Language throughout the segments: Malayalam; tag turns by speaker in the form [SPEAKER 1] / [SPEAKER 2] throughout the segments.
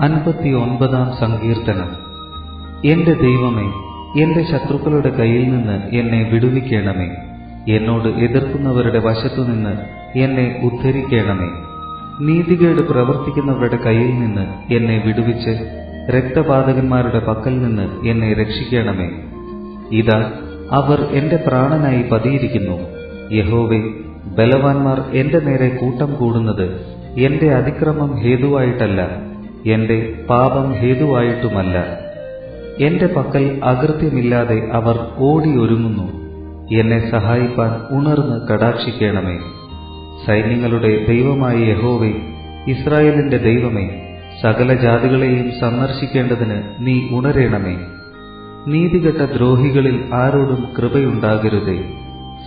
[SPEAKER 1] അൻപത്തി ഒൻപതാം സങ്കീർത്തനം. എന്റെ ദൈവമേ എന്റെ ശത്രുക്കളുടെ കയ്യിൽ നിന്ന് എന്നെ വിടുവിക്കണമേ. എന്നോട് എതിർക്കുന്നവരുടെ വശത്തുനിന്ന് എന്നെ ഉദ്ധരിക്കണമേ. നീതികേട് പ്രവർത്തിക്കുന്നവരുടെ കയ്യിൽ നിന്ന് എന്നെ വിടുവിച്ച് രക്തപാതകന്മാരുടെ പക്കൽ നിന്ന് എന്നെ രക്ഷിക്കണമേ. ഇതാ അവർ എന്റെ പ്രാണനായി പതിയിരിക്കുന്നു. യഹോവെ ബലവാന്മാർ എന്റെ നേരെ കൂട്ടം കൂടുന്നത് എന്റെ അതിക്രമം ഹേതുവായിട്ടല്ല. എന്റെ പാപം ഹേതുവായിട്ടുമല്ല. എന്റെ പക്കൽ അകൃത്യമില്ലാതെ അവർ ഓടിയൊരുങ്ങുന്നു. എന്നെ സഹായിപ്പാൻ ഉണർന്ന് കടാക്ഷിക്കണമേ. സൈന്യങ്ങളുടെ ദൈവമായ യഹോവേ ഇസ്രായേലിന്റെ ദൈവമേ സകല ജാതികളെയും സന്ദർശിക്കേണ്ടതിന് നീ ഉണരേണമേ. നീതികെട്ട ദ്രോഹികളിൽ ആരോടും കൃപയുണ്ടാകരുതേ.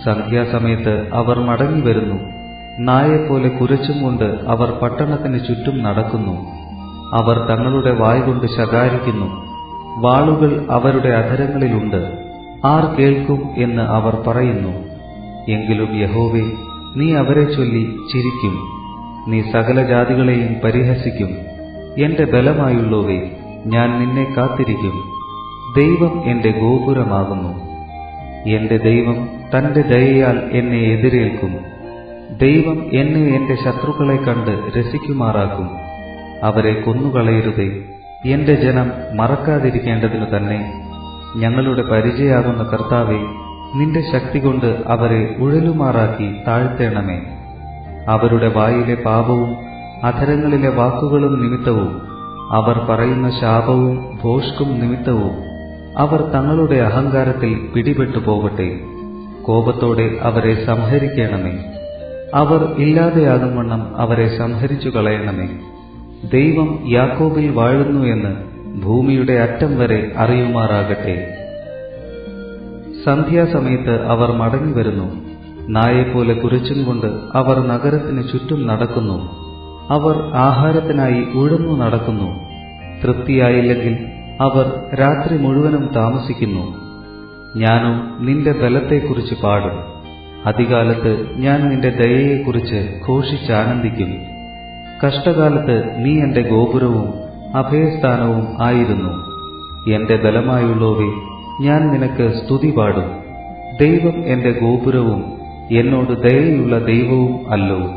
[SPEAKER 1] സന്ധ്യാസമയത്ത് അവർ മടങ്ങി വരുന്നു നായെപ്പോലെ കുരച്ചും കൊണ്ട് അവർ പട്ടണത്തിന് ചുറ്റും നടക്കുന്നു. അവർ തങ്ങളുടെ വായ് കൊണ്ട് ശകാരിക്കുന്നു. വാളുകൾ അവരുടെ അധരങ്ങളിലുണ്ട്. ആർ കേൾക്കും എന്ന് അവർ പറയുന്നു. എങ്കിലും യഹോവെ നീ അവരെ ചൊല്ലി ചിരിക്കും. നീ സകല ജാതികളെയും പരിഹസിക്കും. എന്റെ ബലമായുള്ളവേ ഞാൻ നിന്നെ കാത്തിരിക്കും. ദൈവം എന്റെ ഗോപുരമാകുന്നു. എന്റെ ദൈവം തന്റെ ദയയാൽ എന്നെ എതിരേൽക്കും. ദൈവം എന്നെ എന്റെ ശത്രുക്കളെ കണ്ട് രസിക്കുമാറാക്കും. അവരെ കൊന്നുകളയരുതേ. എന്റെ ജനം മറക്കാതിരിക്കേണ്ടതിനു തന്നെ ഞങ്ങളുടെ പരിചയാകുന്ന കർത്താവെ നിന്റെ ശക്തി കൊണ്ട് അവരെ ഉഴലുമാറാക്കി താഴ്ത്തേണമേ. അവരുടെ വായിലെ പാപവും അധരങ്ങളിലെ വാക്കുകളും നിമിത്തവും അവർ പറയുന്ന ശാപവും ഭോഷ്കും നിമിത്തവും അവർ തങ്ങളുടെ അഹങ്കാരത്തിൽ പിടിപെട്ടു പോകട്ടെ. കോപത്തോടെ അവരെ സംഹരിക്കണമേ. അവർ ഇല്ലാതെയാകും വണ്ണം അവരെ സംഹരിച്ചു കളയണമേ ദൈവം യാക്കോബിൽ വാഴുന്നു എന്ന് ഭൂമിയുടെ അറ്റം വരെ അറിയുമാറാകട്ടെ. സന്ധ്യാസമയത്ത് അവർ മടങ്ങി വരുന്നു. നായെപ്പോലെ കുരച്ചും കൊണ്ട് അവർ നഗരത്തിന് ചുറ്റും നടക്കുന്നു. അവർ ആഹാരത്തിനായി ഉഴന്നു നടക്കുന്നു. തൃപ്തിയായില്ലെങ്കിൽ അവർ രാത്രി മുഴുവനും താമസിക്കുന്നു. ഞാനോ നിന്റെ ബലത്തെക്കുറിച്ച് പാടും. അധികാലത്ത് ഞാൻ നിന്റെ ദയയെക്കുറിച്ച് ഘോഷിച്ചാനന്ദിക്കും കഷ്ടകാലത്ത് നീ എന്റെ ഗോപുരവും അഭയസ്ഥാനവും ആയിരുന്നു. എന്റെ ബലമായുള്ളവേ ഞാൻ നിനക്ക് സ്തുതി പാടും. ദൈവം എന്റെ ഗോപുരവും എന്നോട് ദയയുള്ള ദൈവവും അല്ലോ.